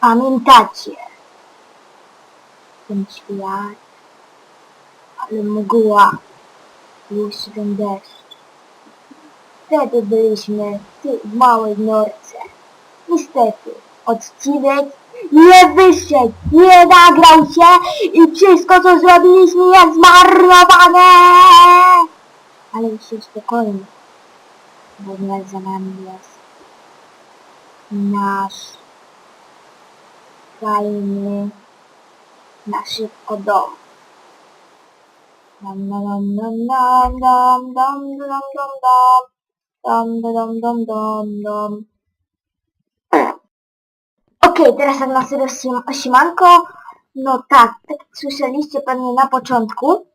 Pamiętacie ten świat, ale mgła, ten deszcz. Wtedy byliśmy ty- w małej norce. Niestety, odcinek nie wyszedł, nie nagrał się i wszystko co zrobiliśmy jest zmarnowane! Ale już się spokojnie, bo nie za nami jest nasz fajny na szybko dom. Dam, dam, dam, dam, dam, dam, dam, dam, dam. Dam, dam, dam, dam, dam. Okej, teraz tak na serio siemanko. No tak, tak słyszeliście pewnie na początku.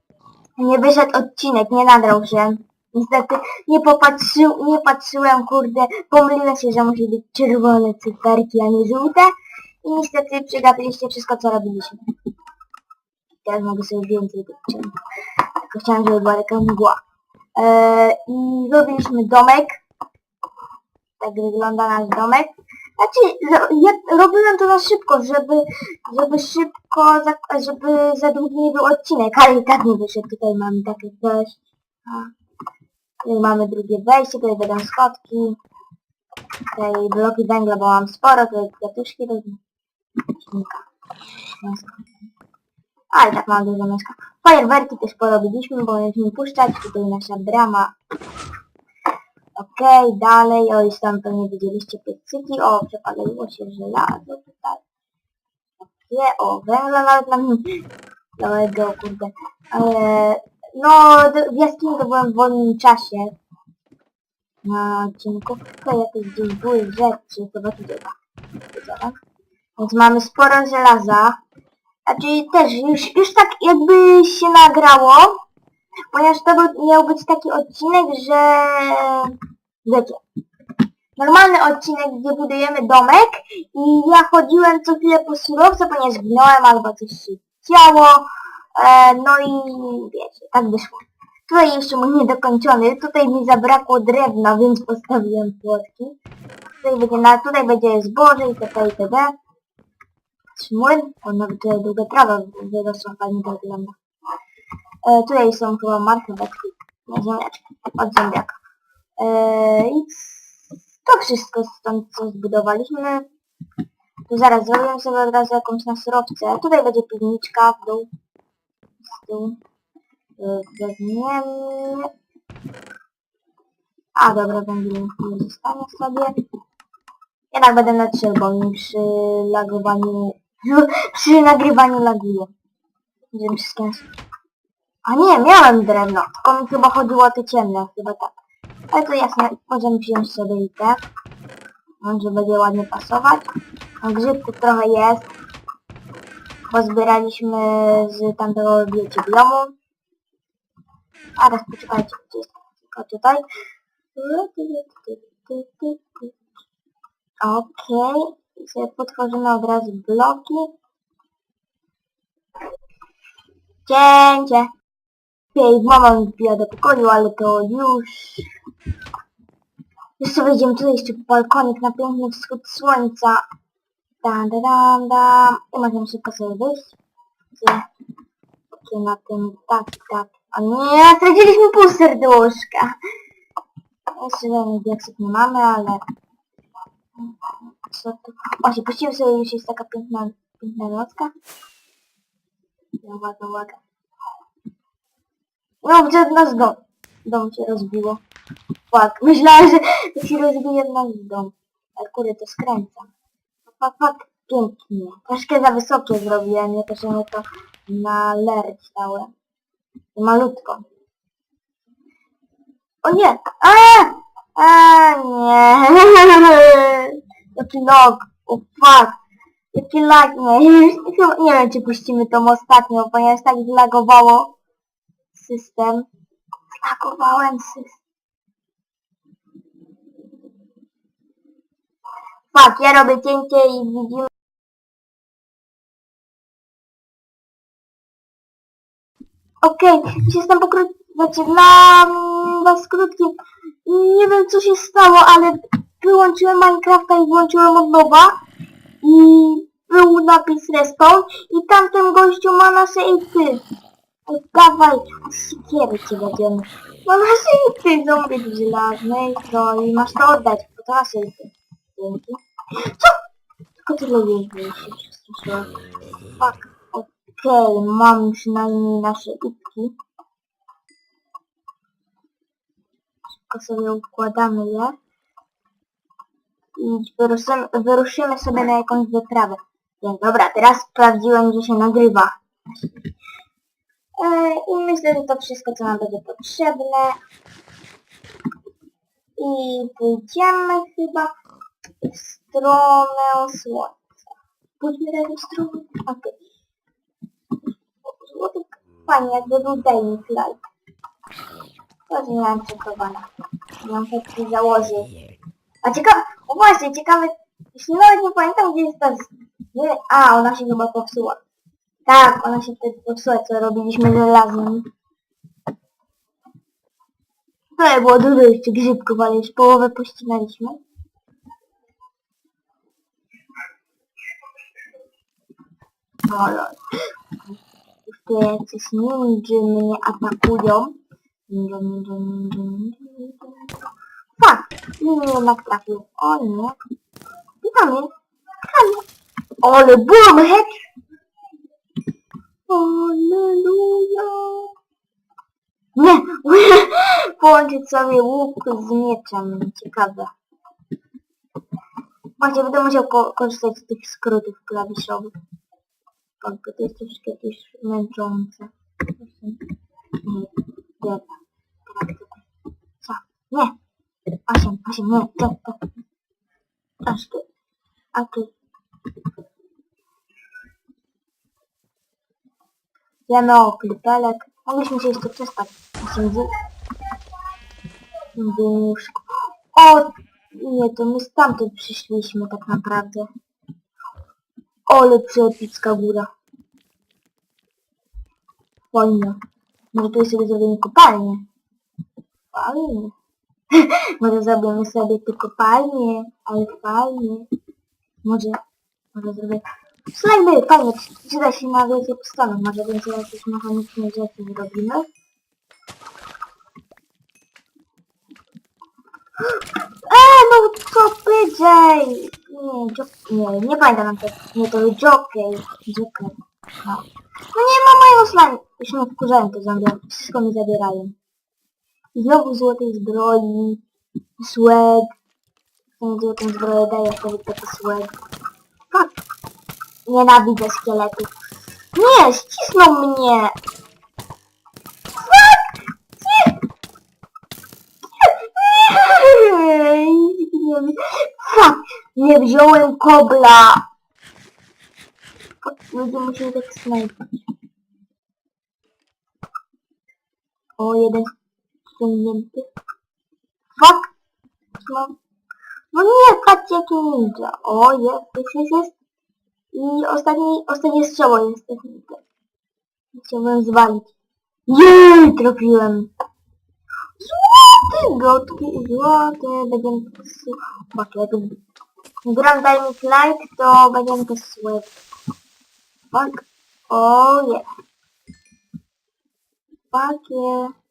Nie wyszedł odcinek, nie nagrał się. Niestety nie popatrzył, nie patrzyłem, kurde, pomyliłem się, że musi być czerwone cyferki, a nie żółte. I niestety przegapiliście wszystko, co robiliśmy. Teraz mogę sobie więcej odcinków. Tylko żeby była taka mgła. Eee, I zrobiliśmy domek. Tak wygląda nasz domek. Znaczy, ja robiłem to na szybko, żeby, żeby szybko, za- żeby za długi nie był odcinek, ale i tak nie wyszedł. Tutaj mamy takie coś. Tutaj mamy drugie wejście, tutaj będą schodki. Tutaj bloki węgla, bo mam sporo, tutaj kwiatuszki do silnika. Mięsko. A i tak mam dużo mięska. Fajerwerki też porobiliśmy, bo będziemy puszczać. Tutaj nasza brama. Okej, dalej, o i tam pewnie widzieliście piecyki, o przepaliło się żelazo tutaj. Takie, o węgla nawet nam całego, kurde. Ale, no, w jaskini to byłem w wolnym czasie. Na odcinku. Tutaj jakieś gdzieś były rzeczy, tutaj, tak. Więc mamy sporo żelaza. Znaczy też już, już tak jakby się nagrało, ponieważ to był, miał być taki odcinek, że wiecie, normalny odcinek, gdzie budujemy domek i ja chodziłem co chwilę po surowce, ponieważ ginąłem albo coś się działo, e, no i wiecie, tak wyszło. Tutaj jeszcze mój niedokończony, tutaj mi zabrakło drewna, więc postawiłem płotki. Tutaj będzie, na, tutaj będzie zboże itp. itd. Młyn, on nawet długa trawa wyrosła, fajnie to wygląda. E, tutaj są chyba marcheweczki, nie ziemniaczki, od zębiaka. E, I to wszystko stąd co zbudowaliśmy. Tu zaraz zrobię sobie od razu jakąś na surowce. Tutaj będzie piwniczka w dół. Z dół. E, Weźmiemy. A dobra, węgiel nie zostanie sobie. Jednak będę na trzy, bo mi przy lagowaniu, przy nagrywaniu laguje. Żebym wszystkie nas... A nie, miałem drewno, tylko mi chyba chodziło o te ciemne, chyba tak. Ale to jasne, możemy wziąć sobie i te. Może będzie ładnie pasować. A grzybków trochę jest. Pozbieraliśmy z tamtego, wiecie, biomu. A teraz poczekajcie, gdzie jest tylko tutaj. Okej, sobie potworzymy od razu bloki. Cięcie. Okej, mama mi wbija do pokoju, ale to już... Jeszcze wejdziemy tutaj jeszcze balkonik na piękny wschód słońca. Dan, dan, dan. I możemy szybko sobie wyjść. Gdzie? Okej, na tym, tak, tak. O nie, straciliśmy pół serduszka. Jeszcze żadnych diaksów nie mamy, ale... Się puścimy sobie, już jest taka piękna, piękna nocka. Uwaga, uwaga. No, gdzie nas dom? Dom się rozbiło. Fuck, myślałem, że to się rozbije nasz dom. Ale kurde, to skręcam. Fuck, fuck, pięknie. Troszkę za wysokie zrobiłem, jakoś mnie to na lerć dałem. Malutko. O nie! A! A nie! Lag! O fuck! Jaki lag, nie, chyba, nie wiem czy puścimy tą ostatnią, ponieważ tak zlagowało system. Zlagowałem system. Fuck, ja robię cięcie i widzimy... Okej, już jestem pokrótce, znaczy dla mm, was krótkim. Nie wiem co się stało, ale wyłączyłem Minecrafta i włączyłem od nowa. I napis respawn i tamten gościu ma nasze ity. Ej, dawaj, siekiery cię będziemy. No nasze ity, zombie żelaznej, no i masz to oddać, bo to nasze ity. Dzięki. Co? Tylko tyle jeździ, się przestraszyłem. Fuck. Okej, mam przynajmniej nasze itki. Szybko sobie układamy je. I wyruszymy, sobie na jakąś wyprawę. Więc dobra, teraz sprawdziłem, że się nagrywa. E, I myślę, że to wszystko, co nam będzie potrzebne. I pójdziemy chyba w stronę słońca. Pójdźmy na tę stronę. Okej. Złoty fajnie, jakby był Daily Flight. To nie mam przekowana. Taki założy. A ciekawe, właśnie, ciekawe, jeśli nawet nie pamiętam, gdzie jest ta... Nie, a, ona się chyba popsuła. Tak, ona się wtedy popsuła, co robiliśmy żelazem. To było dużo jeszcze grzybków, ale już połowę pościnaliśmy. O lol. Jacyś ninja mnie atakują. Ninja, ninja, ninja, ninja. Nie jednak trafił. O nie. Witamy. Witamy. Ole, boom, head. Alleluja. Nie, połączyć sobie łuk z mieczem. Ciekawe. Właśnie będę musiał ko korzystać z tych skrótów klawiszowych. Bo to jest troszkę jakieś męczące. Dobra. Tak, tutaj. Co? Nie. Osiem, nie, to, to. Aż tu. A tu. Wiemy o klipelek. Mogliśmy się jeszcze. W łóżku. O! Nie, to my stamtąd przyszliśmy tak naprawdę. Ole przeepicka góra. Fajnie. Może tu sobie zrobimy kopalnię. Fajnie. Może zrobimy sobie tu kopalnię, ale fajnie. Może, może zrobię... Slajmy, fajnie, przyda się na więcej postanow. Może więcej jakieś mechaniczne rzeczy zrobimy. Eee, no co PJ! Nie, nie, nie pamiętam na to. Nie, to był Jockey. Joker. No. no nie ma mojego slime. Już mnie to zombie. Wszystko mi zabierają. Znowu złotej zbroi. Swag. Tą złotą zbroję daję sobie taki swag. Fuck. Nienawidzę szkieletów. Nie, ścisnął mnie! Nie! Wziąłem kobla! Fuck, Będziemy musieli tak snajpać. O, jeden ściągnięty. Fuck! Mam... No nie, patrzcie jaki ninja. O, jest, jest, jest, jest. I ostatni, ostatnie strzało jest technika. Chciałbym zwalić. Jej, trafiłem. Złoty, gotki i złoty, będziemy jak gram Diamond Light, to będziemy to słyp. Fuck. O, oh, yeah. Fuck yeah.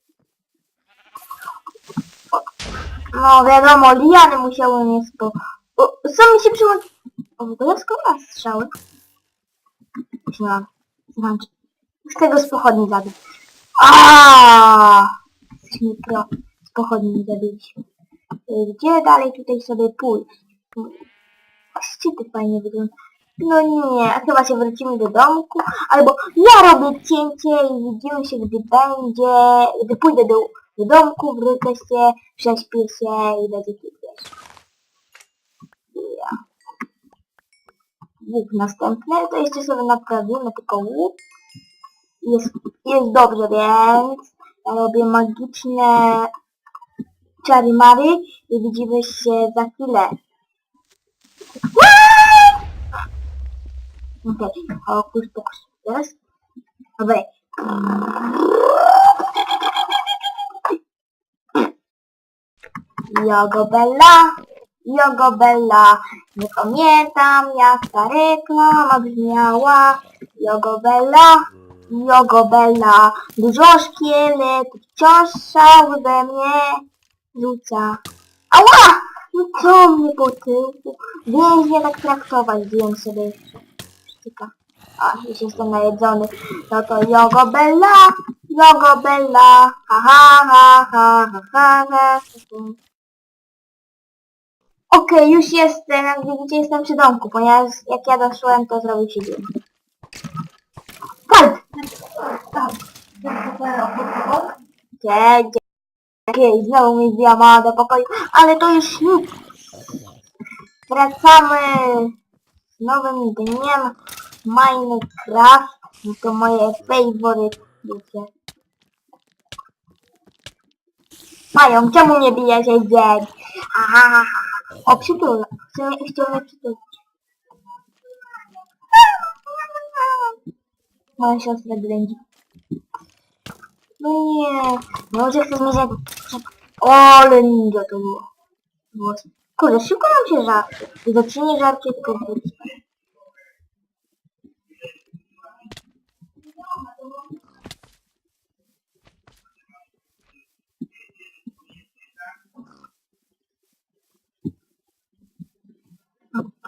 No wiadomo, liany musiały mnie spo... O, co mi się przyłączy... O, w ogóle skąd masz strzały? Myślałam. Znaczy, z tego z pochodni zabić. Aaaa! Z pochodni zabiliśmy. Gdzie dalej tutaj sobie pójść? Szczyty fajnie wygląda. No nie, chyba się wrócimy do domku, albo ja robię cięcie i widzimy się, gdy będzie, gdy pójdę do, do domku, wrócę się, prześpię się i będzie wiesz. Ja. Łuk następny, to jeszcze sobie naprawimy tylko łuk. Jest, jest dobrze, więc robię magiczne czary-mary i widzimy się za chwilę. Okej, okay. hokus pokus teraz. Dobra. Jogobella. Jogo Bella. Nie pamiętam jak ta reklama brzmiała. Jogo Bella, Jogo Bella. Dużo szkieletów wciąż szał we mnie rzuca. Ała! No co mnie po tyłku? Tak traktować, zjem sobie. Sztyka. A, już jestem najedzony. No to Jogo Bella, Jogo Bella, ha ha ha ha ha ha ha. Okej, już jestem, jak widzicie jestem przy domku, ponieważ jak ja doszłem, to zrobił się dzień. Kalt! Gdzie, gdzie? Okej, znowu mi zjama do pokoju, ale to już nic. Wracamy z nowym dniem Minecraft. To moje favorite wiecie. Mają, czemu nie bijecie dzień? Ha, ha, ha, ha. O, przytul. Chciał mnie, chciał mnie przytulić. Moja siostra ględzi. No nie. Może chcesz mi zadać. O, ale ninja to było. Kurde, szybko nam się żarcie. I to czy nie żarcie, tylko wróć.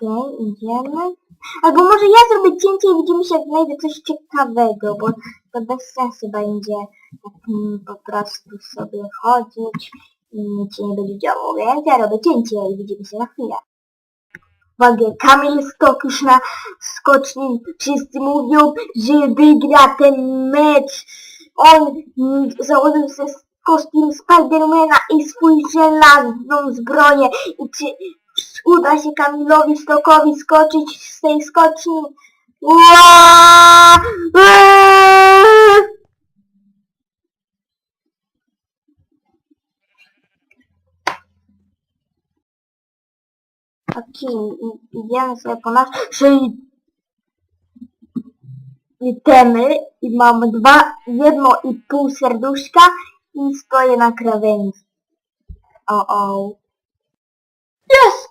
Okej, idziemy. Albo może ja zrobię cięcie i widzimy się, jak znajdę coś ciekawego, bo to bez sensu będzie tak po prostu sobie chodzić i nic się nie będzie działo, więc ja robię cięcie i widzimy się na chwilę. Uwagę, Kamil Stok już na skoczni. Wszyscy mówią, że wygra ten mecz. On założył sobie kostium Spidermana i swój żelazną zbroję. I czy uda się Kamilowi Stokowi skoczyć z tej skoczni? Ua! I- idziemy sobie po naszej itemy i mam dwa, jedno i pół serduszka i stoję na krawędzi. O, o. Jest!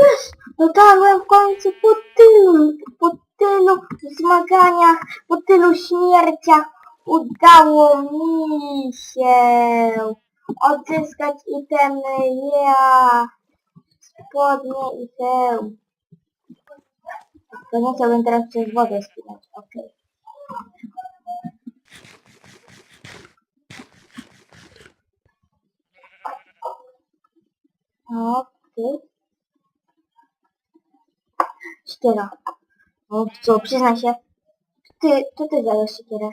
Jest! Dotarłem w końcu po tylu, po tylu zmaganiach, po tylu śmierciach. Udało mi się odzyskać itemy, ja spodnie i hełm. To nie chciałbym teraz przez wodę spinać, okej. Okej. Siekiera. O, co, przyznaj się. Ty, to ty zająłeś siekierę.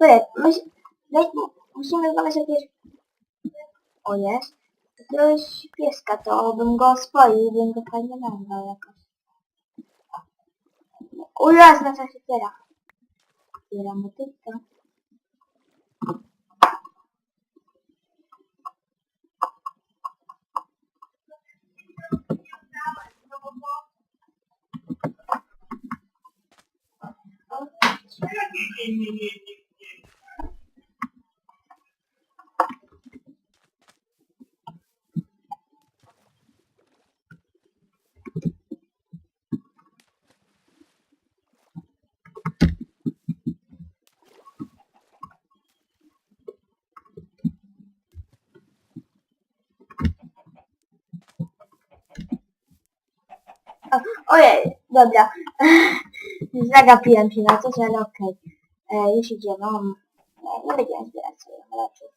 Dobra, myś, daj, musimy znaleźć jakieś... O, jest. Jakiegoś pieska, to bym go oswoił, bym go fajnie nazwał jakoś. Jest nasza siekiera. Siekiera motyka. Ojej, dobra. Zagapiłem się na coś, ale okej. E, Już idziemy. Nie, nie będziemy zbierać sobie raczej.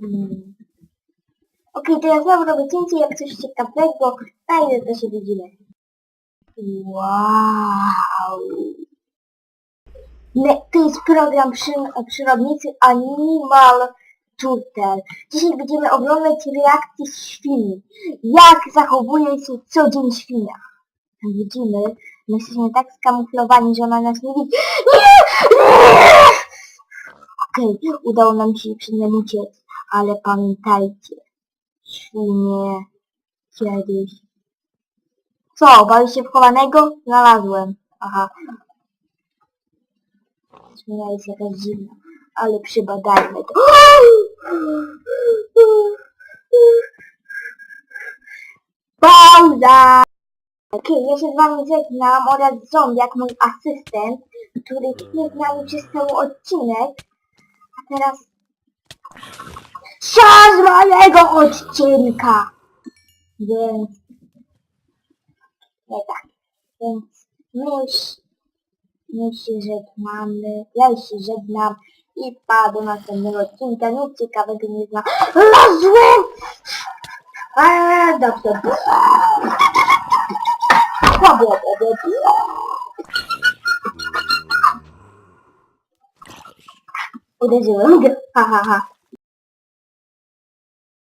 Hmm. Okej, to ja znowu robię cięcie, jak coś ciekawego. Na ile to się widzimy. Wow. Ne, to jest program przy, przyrodnicy Animal Turtle. Dzisiaj będziemy oglądać reakcje świni. Jak zachowuje się co dzień świnia. Widzimy, my jesteśmy tak skamuflowani, że ona nas nie widzi. Okej, udało nam się przed uciec, ale pamiętajcie, świnie kiedyś... Co, bali się wchowanego? Znalazłem. Aha. Świnia jest jakaś dziwna. ale przybadajmy to. Pauza! Okej, ja się z wami żegnam oraz Zombiak, mój asystent, który jest z nami przez cały odcinek. A teraz... Czas mojego odcinka! Więc... Nie tak. Więc my już, my się żegnamy, ja już się żegnam i pa do następnego odcinka, nic ciekawego nie znam. Rozły! Eee, dobrze. Dobra, dobra. Uderzyłem go. Ha, ha, ha.